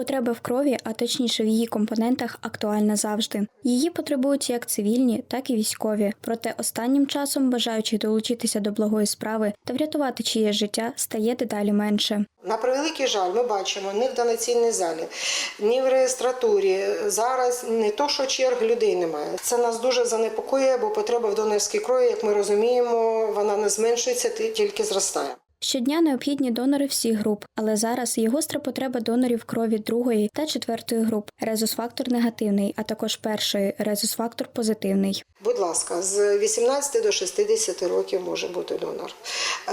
Потреба в крові, а точніше в її компонентах, актуальна завжди. Її потребують як цивільні, так і військові. Проте останнім часом бажаючих долучитися до благої справи та врятувати чиєсь життя стає дедалі менше. На превеликий жаль, ми бачимо ні в донаційній залі, ні в реєстратурі. Зараз не то, що черг людей немає. Це нас дуже занепокоює, бо потреба в донорській крові, як ми розуміємо, вона не зменшується, тільки зростає. Щодня необхідні донори всіх груп, але зараз є гостра потреба донорів крові другої та четвертої груп. Резус-фактор негативний, а також першої резус-фактор позитивний. Будь ласка, з 18 до 60 років може бути донор.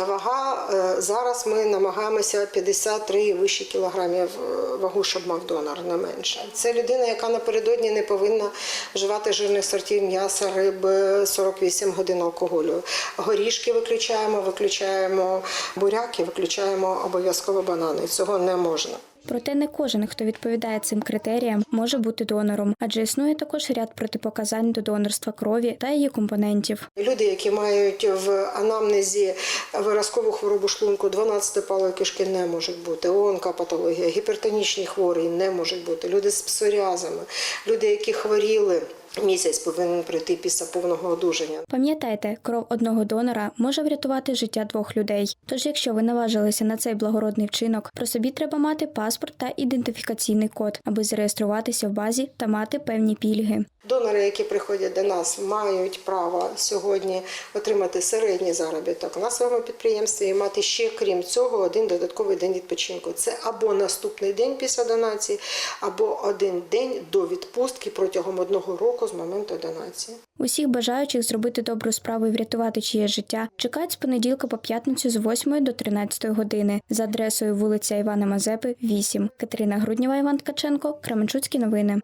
Вага е, зараз ми намагаємося 53 і вище кілограмів е, вагу, щоб мав донор, не менше. Це людина, яка напередодні не повинна вживати жирних сортів м'яса, риби, 48 годин алкоголю. Горішки виключаємо, виключаємо буряки, виключаємо обов'язково банани. Цього не можна. Проте не кожен, хто відповідає цим критеріям, може бути донором, адже існує також ряд протипоказань до донорства крові та її компонентів. Люди, які мають в анамнезі виразкову хворобу шлунку, 12 палої кишки не можуть бути, онкопатологія, гіпертонічні хворі не можуть бути, люди з псоріазами, люди, які хворіли. Місяць повинен пройти після повного одужання. Пам'ятайте, кров одного донора може врятувати життя двох людей. Тож, якщо ви наважилися на цей благородний вчинок, про собі треба мати паспорт та ідентифікаційний код, аби зареєструватися в базі та мати певні пільги. Донори, які приходять до нас, мають право сьогодні отримати середній заробіток на своєму підприємстві і мати ще, крім цього, один додатковий день відпочинку. Це або наступний день після донації, або один день до відпустки протягом одного з моменту донації. Усіх бажаючих зробити добру справу і врятувати чиє життя чекають з понеділка по п'ятницю з 8 до 13 години за адресою вулиця Івана Мазепи, 8. Катерина Груднєва, Іван Ткаченко, Кременчуцькі новини.